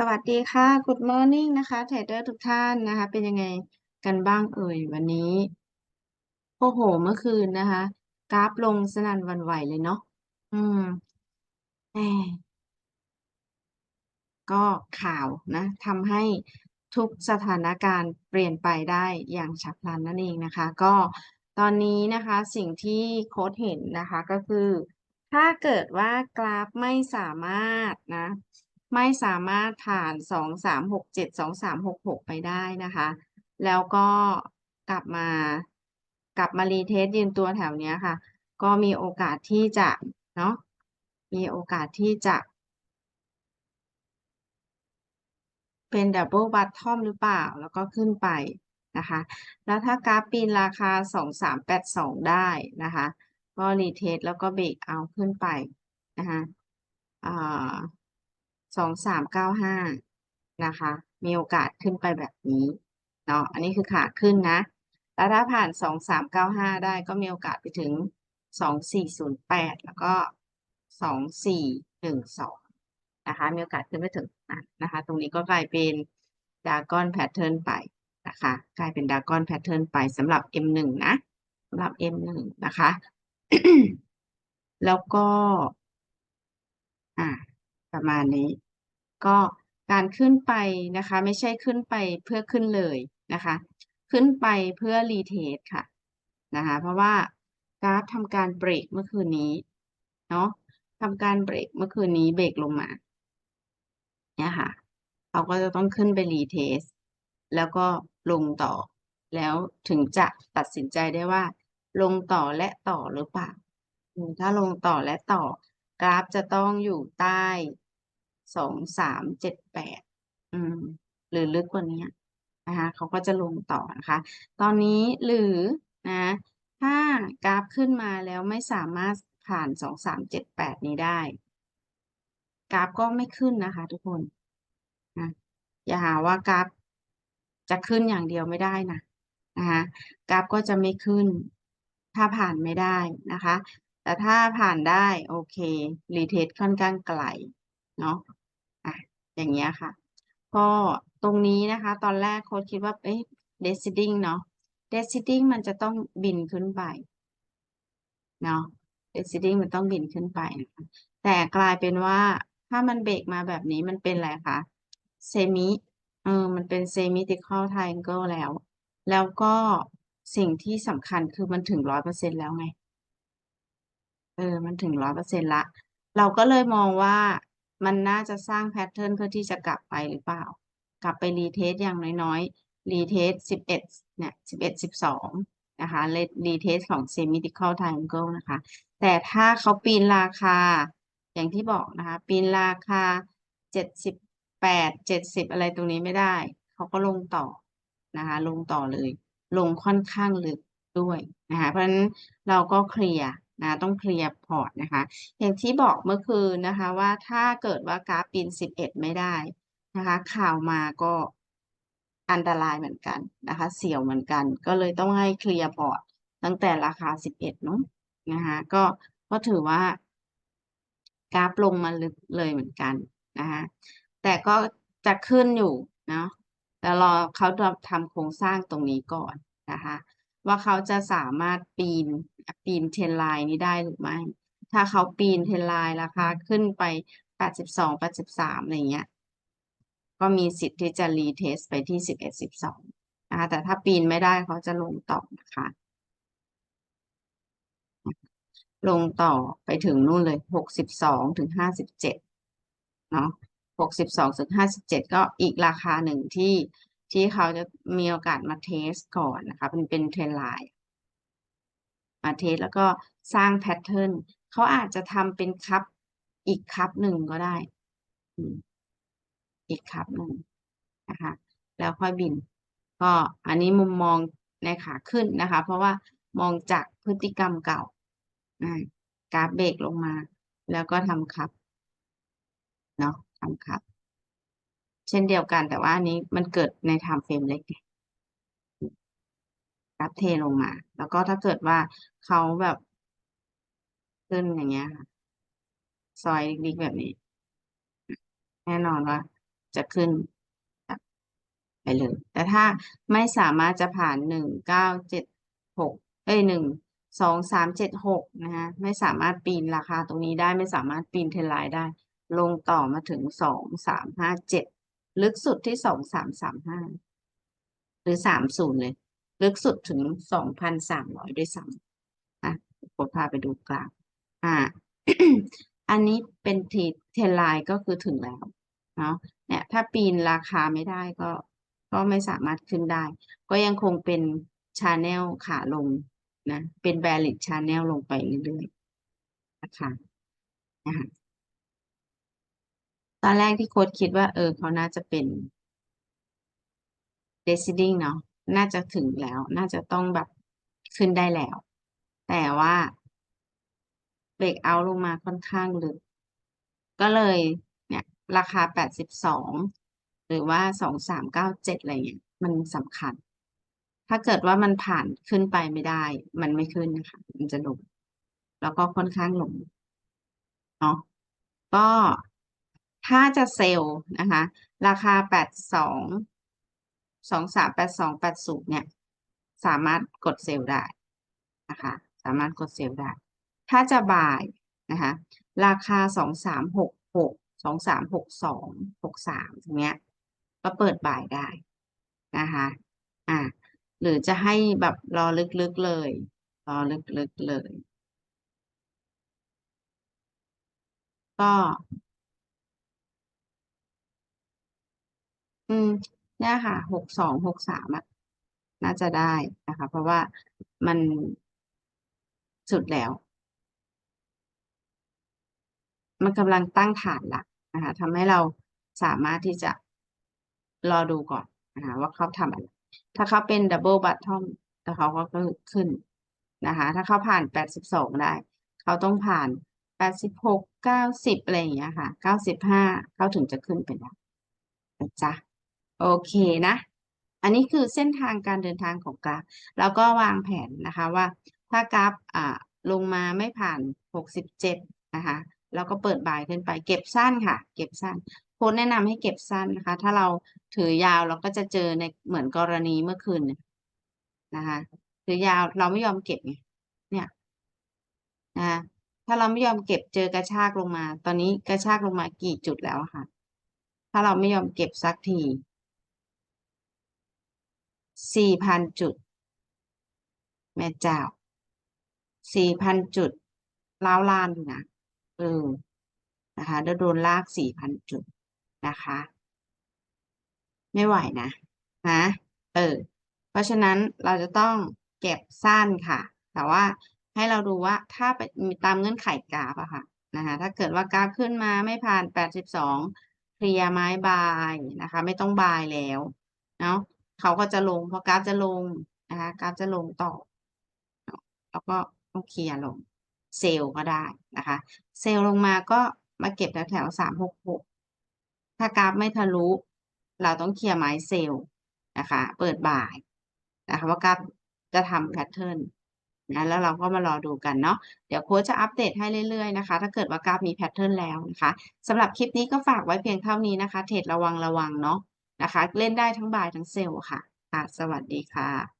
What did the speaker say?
สวัสดีค่ะ Good morning นะคะเทรดเดอร์ทุกท่านนะคะ เป็นยังไงกันบ้างเอ่ยวันนี้ โอ้โห เมื่อคืนนะคะ กราฟลงสนั่นวันไหวเลยเนาะอืมแหมก็ข่าวนะทำให้ทุกสถานการณ์เปลี่ยนไปได้อย่างฉับพลันนั่นเองนะคะ ก็ตอนนี้นะคะ สิ่งที่โค้ดเห็นนะคะก็คือ ถ้าเกิดว่ากราฟไม่สามารถนะ ไม่สามารถผ่านสองสามหกเจ็ดสองสามหกหกไปได้นะคะ แล้วก็กลับมากลับมารีเทสยืนตัวแถวเนี้ยค่ะ ก็มีโอกาสที่จะเนาะมีโอกาสที่จะ เป็นดับเบิลบัตทอมหรือเปล่าแล้วก็ขึ้นไปนะคะ แล้วถ้ากราฟปีนราคาสองสามแปดสองได้นะคะ ก็รีเทสแล้วก็เบรกเอาขึ้นไปนะคะอ่า สองสามเก้าห้านะคะ มีโอกาสขึ้นไปแบบนี้เนาะอันนี้คือขาขึ้นนะแล้วถ้าผ่านสองสามเก้าห้าได้ก็มีโอกาสไปถึงสองสี่ศูนย์แปดแล้วก็สองสี่หนึ่งสองนะคะ มีโอกาสขึ้นไปถึงนั้นนะคะ ตรงนี้ก็กลายเป็นดากอนแพทเทิร์นไปนะคะ กลายเป็นดากอนแพทเทิร์นไปสำหรับ M1 นะสำหรับ M1 นะคะ แล้วก็ อ่า ประมาณนี้ ก็การขึ้นไปนะคะ ไม่ใช่ขึ้นไปเพื่อขึ้นเลยนะคะ ขึ้นไปเพื่อรีเทสค่ะนะคะ เพราะว่ากราฟทำการเบรกเมื่อคืนนี้เนาะทำการเบรกเมื่อคืนนี้เบรกลงมาเนี่ยค่ะเขาก็จะต้องขึ้นไปรีเทสแล้วก็ลงต่อ แล้วถึงจะตัดสินใจได้ว่า ลงต่อและต่อหรือเปล่าถ้าลงต่อและต่อกราฟจะต้องอยู่ใต้ สองสามเจ็ดแปดอืมหรือลึกกว่านี้นะคะเขาก็จะลงต่อนะคะ ตอนนี้หรือนะถ้ากราฟขึ้นมาแล้วไม่สามารถผ่านสองสามเจ็ดแปดนี้ได้ กราฟก็ไม่ขึ้นนะคะ ทุกคนนะอย่าหาว่ากราฟจะขึ้นอย่างเดียวไม่ได้นะนะคะกราฟก็จะไม่ขึ้น ถ้าผ่านไม่ได้นะคะ แต่ถ้าผ่านได้โอเครีเทสค่อนข้างไกลเนาะ อย่างเงี้ยค่ะ ก็ตรงนี้นะคะ ตอนแรกโค้ชคิดว่าเอ๊ะเดซิดิ้งเนาะเดซิดิ้งมันจะต้องบินขึ้นไปเนาะเดซิดิ้งมันต้องบินขึ้นไปนะคะแต่กลายเป็นว่าถ้ามันเบรกมาแบบนี้มันเป็นอะไรคะเซมิเออมันเป็นเซมิติคอลไทแองเกิลแล้ว แล้วก็สิ่งที่สำคัญคือมันถึงร้อยเปอร์เซ็นแล้วไง เออ มันถึงร้อยเปอร์เซ็นละ เราก็เลยมองว่า มันน่าจะสร้างแพทเทิร์นเพื่อที่จะกลับไปหรือเปล่า กลับไปรีเทสอย่างน้อยๆ รีเทสสิบเนี่ยสิบเอ็ดสิบสองนะคะเรีเทสของ symmetrical triangle นะคะ แต่ถ้าเขาปีนราคา อย่างที่บอกนะคะ ปีนราคาเจ็ดสิบแปดเจ็ดสิบอะไรตรงนี้ไม่ได้ เขาก็ลงต่อนะคะ ลงต่อเลย ลงค่อนข้างลึกด้วยนะคะ เพราะฉะนั้นเราก็เคลียร์ นะต้องเคลียร์พอร์ตนะคะ อย่างที่บอกเมื่อคืนนะคะว่าถ้าเกิดว่ากราฟปีนสิบเอ็ดไม่ได้นะคะ ข่าวมาก็อันตรายเหมือนกันนะคะ เสี่ยวเหมือนกัน ก็เลยต้องให้เคลียร์พอร์ตตั้งแต่ราคาสิบเอ็ดเนาะนะคะก็ก็ถือว่ากราฟลงมาลึกเลยเหมือนกันนะคะแต่ก็จะขึ้นอยู่เนาะแต่รอเขาทำโครงสร้างตรงนี้ก่อนนะคะ ว่าเขาจะสามารถปีนปีนเทรนไลน์นี้ได้หรือไม่ ถ้าเขาปีนเทรนไลน์ราคาขึ้นไปแปดสิบสองแปดสิบสามอะไรเงี้ย ก็มีสิทธิ์ที่จะรีเทสไปที่สิบเอ็ดสิบสองนะคะแต่ถ้าปีนไม่ได้เขาจะลงต่อนะคะ ลงต่อไปถึงนู่นเลยหกสิบสองถึงห้าสิบเจ็ดเนาะหกสิบสองถึงห้าสิบเจ็ดก็อีกราคาหนึ่งที่ ที่เขาจะมีโอกาสมาเทสก่อนนะคะเป็นเป็นเทรนไลน์มาเทสแล้วก็สร้างแพทเทิร์นเขาอาจจะทำเป็นคัพอีกคัพหนึ่งก็ได้ อีกคัพหนึ่งนะคะแล้วค่อยบิน ก็อันนี้มุมมองในขาขึ้นนะคะ เพราะว่ามองจากพฤติกรรมเก่ากราฟเบรกลงมา แล้วก็ทำคัพเนาะทำคัพ เช่นเดียวกัน แต่ว่าอันนี้มันเกิดในไทม์เฟรมเล็กราฟเทลงมา แล้วก็ถ้าเกิดว่าเขาแบบขึ้นอย่างเงี้ยค่ะ ซอยดิกๆแบบนี้ แน่นอนว่าจะขึ้นไปเลย แต่ถ้าไม่สามารถจะผ่านหนึ่งเก้าเจ็ดหกเอ้ยหนึ่งสองสามเจ็ดหกนะฮะไม่สามารถปีนราคาตรงนี้ได้ไม่สามารถปีนเทไลน์ได้ ลงต่อมาถึงสองสามห้าเจ็ด ลึกสุดที่สองสามสามห้าหรือสามศูนย์เลย ลึกสุดถึงสองพันสามร้อยด้วยซ้ำอะผมพาไปดูกราฟอ่าอันนี้เป็นทีเทรนไลน์ก็คือถึงแล้วเนาะเนี่ยถ้าปีนราคาไม่ได้ก็ ก็ไม่สามารถขึ้นได้ ก็ยังคงเป็นชาแนลขาลงนะ เป็นแบริ d ชาแนลลงไปเรื่อยๆนะคะนะคะ อนแรกที่โค้ดคิดว่า เออเขาน่าจะเป็น descending เนาะน่าจะถึงแล้ว น่าจะต้องแบบขึ้นได้แล้ว แต่ว่าเบรกเอาลงมาค่อนข้างลึก ก็เลยเนี่ย ราคาแปดสิบสองหรือว่าสองสามเก้าเจ็ดอะไรเงี้ยมันสำคัญ ถ้าเกิดว่ามันผ่านขึ้นไปไม่ได้ มันไม่ขึ้นนะคะ มันจะลง แล้วก็ค่อนข้างลงเนาะก็ ถ้าจะเซลล์นะคะ ราคาแปดสองสองสามแปดสองแปดศูนย์เนี่ย สามารถกดเซลล์ได้นะคะ สามารถกดเซลล์ได้ ถ้าจะบ่ายนะคะ ราคาสองสามหกหกสองสามหกสองหกสามตรงเนี้ย ก็เปิดบ่ายได้นะคะ อ่า หรือจะให้แบบรอลึกๆเลย รอลึกๆเลย ก็ อืม เนี่ยค่ะหกสองหกสามอะน่าจะได้นะคะ เพราะว่ามันสุดแล้ว มันกำลังตั้งฐานละนะคะทำให้เราสามารถที่จะรอดูก่อนนะคะว่าเขาทำอะไร ถ้าเขาเป็นดับเบิลบัตทอมแต่เขาก็ขึ้นนะคะ ถ้าเขาผ่านแปดสิบสองได้ เขาต้องผ่านแปดสิบหกเก้าสิบอะไรอย่างเงี้ยค่ะเก้าสิบห้าเขาถึงจะขึ้นไปได้นะจ๊ะ โอเคนะ อันนี้คือเส้นทางการเดินทางของกราฟ แล้วก็วางแผนนะคะว่าถ้ากราฟอ่าลงมาไม่ผ่านหกสิบเจ็ดนะคะแล้วก็เปิดบ่ายขึ้นไปเก็บสั้นค่ะ เก็บสั้นโค้ดแนะนำให้เก็บสั้นนะคะ ถ้าเราถือยาวเราก็จะเจอในเหมือนกรณีเมื่อคืนนะคะถือยาวเราไม่ยอมเก็บไงเนี่ยนะคะถ้าเราไม่ยอมเก็บเจอกระชากลงมา ตอนนี้กระชากลงมากี่จุดแล้วค่ะ ถ้าเราไม่ยอมเก็บสักที สี่พันจุด แม่เจ้าสี่พันจุดล้าวลานอยู่นะเออนะคะแล้วโดนลากสี่พันจุดนะคะ ไม่ไหวนะนะเออ เพราะฉะนั้นเราจะต้องเก็บสั้นค่ะ แต่ว่าให้เราดูว่าถ้าไปตามเงื่อนไขกราฟอะค่ะนะคะถ้าเกิดว่ากราฟขึ้นมาไม่ผ่านแปดสิบสองเคลียร์ไม้บายนะคะ ไม่ต้องบายแล้วเนาะ เขาก็จะลง พอกราฟจะลงนะคะกราฟจะลงต่อ แล้วก็ต้องเคลียร์ลงเซลล์ก็ได้นะคะ เซลล์ลงมาก็มาเก็บแถวแถวสามหกหกถ้ากราฟไม่ทะลุ เราต้องเคลียร์ไม้เซลล์นะคะ เปิดบ่ายนะคะว่ากราฟจะทำแพทเทิร์นนะแล้วเราก็มารอดูกันเนาะเดี๋ยวโค้ชจะอัปเดตให้เรื่อยๆนะคะ ถ้าเกิดว่ากราฟมีแพทเทิร์นแล้วนะคะสำหรับคลิปนี้ก็ฝากไว้เพียงเท่านี้นะคะ เทรดระวังระวังเนาะ นะคะ เล่นได้ทั้งบ่ายทั้งเซลล์ค่ะ ค่ะ สวัสดีค่ะ